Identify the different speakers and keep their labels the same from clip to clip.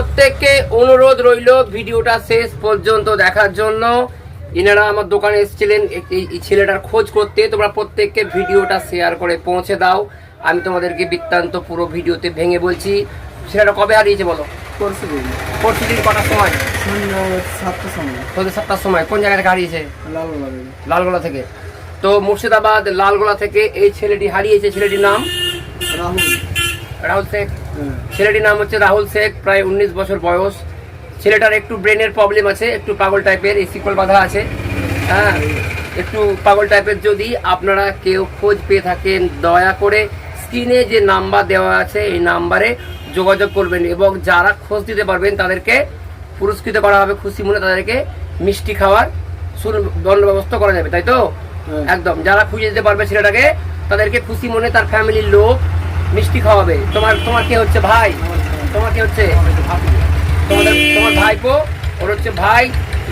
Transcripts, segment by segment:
Speaker 1: প্রত্যেককে অনুরোধ রইল ভিডিওটা শেষ পর্যন্ত দেখার জন্য। ইনারা আমার দোকানে এসেছিলেন এই- ছেলেটার খোঁজ করতে। তোমরা প্রত্যেককে ভিডিওটা শেয়ার করে পৌঁছে দাও। আমি তোমাদেরকে বৃত্তান্ত পুরো ভিডিওতে ভেঙে বলছি। ছেলেটা কবে হারিয়েছে বলো?
Speaker 2: পরশু দিন।
Speaker 1: পরশু দিন কটার সময়?
Speaker 2: সাতটার সময়।
Speaker 1: সন্ধ্যে সাতটার সময়। কোন জায়গা থেকে হারিয়েছে?
Speaker 2: লালগোলা থেকে।
Speaker 1: তো মুর্শিদাবাদ লালগোলা থেকে এই ছেলেটি হারিয়েছে। ছেলেটির নাম?
Speaker 2: রাহুল।
Speaker 1: রাহুল শেখ। ছেলেটির নাম হচ্ছে রাহুল শেখ প্রায় উনিশ বছর বয়স। ছেলেটার একটু ব্রেনের প্রবলেম আছে একটু পাগল টাইপের এই শিকল বাঁধা আছে। হ্যাঁ একটু পাগল টাইপের যদি আপনারা কেউ খোঁজ পেয়ে থাকেন দয়া করে স্ক্রিনে যে নাম্বার দেওয়া আছে এই নাম্বারে যোগাযোগ করবেন এবং যারা খোঁজ দিতে পারবেন তাদেরকে পুরস্কৃত করা হবে খুশি মনে তাদেরকে মিষ্টি খাওয়ার সুর বন্দোবস্ত করা যাবে তাই তো। একদম যারা খুঁজে দিতে পারবে ছেলেটাকে তাদেরকে খুশি মনে তার ফ্যামিলির লোক মিষ্টি খাওয়াবে। তোমার তোমার কে হচ্ছে ভাই? তোমার কে হচ্ছে? তোমাদের তোমার ভাইপো? ওর হচ্ছে ভাই।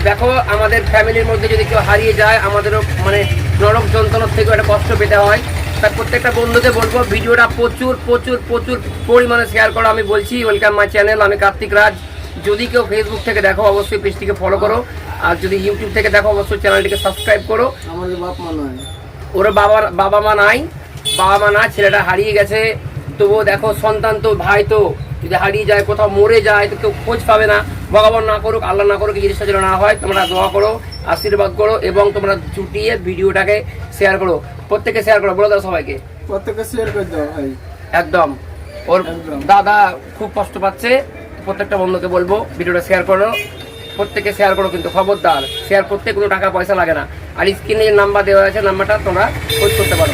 Speaker 1: দেখো আমাদের ফ্যামিলির মধ্যে যদি কেউ হারিয়ে যায় আমাদেরও মানে নরক যন্ত্রণার থেকেও একটা কষ্ট পেতে হয়। তাই প্রত্যেকটা বন্ধুদের বলব ভিডিওটা প্রচুর প্রচুর প্রচুর পরিমাণে শেয়ার করো। আমি বলছি ওয়েলকাম মাই চ্যানেল আমি কার্তিক রাজ। যদি কেউ ফেসবুক থেকে দেখো অবশ্যই পেজটিকে ফলো করো। আর যদি ইউটিউব থেকে দেখো অবশ্যই চ্যানেলটিকে সাবস্ক্রাইব করো।
Speaker 2: আমাদের বাপ মা নয়।
Speaker 1: ওর বাবার বাবা মা নাই। বাবা মা না ছেলেটা হারিয়ে গেছে। তবুও দেখো সন্তান তো ভাই তো যদি হারিয়ে যায় কোথাও মরে যায় তো কেউ খোঁজ পাবে না। ভগবান না করুক আল্লাহ না করুক এই জিনিসটা যেন না হয় তোমরা দোয়া করো আশীর্বাদ করো এবং তোমরা চুটিয়ে ভিডিওটাকে শেয়ার করো। প্রত্যেকে শেয়ার করো বলে দাও সবাইকে।
Speaker 2: প্রত্যেককে শেয়ার করে দাও ভাই।
Speaker 1: একদম। ওর দাদা খুব কষ্ট পাচ্ছে প্রত্যেকটা বন্ধুকে বলব ভিডিওটা শেয়ার করো। প্রত্যেকে শেয়ার করো কিন্তু খবরদার শেয়ার করতে কোনো টাকা পয়সা লাগে না। আর স্ক্রিনে যে নাম্বার দেওয়া আছে নাম্বারটা তোমরা খোঁজ করতে পারো।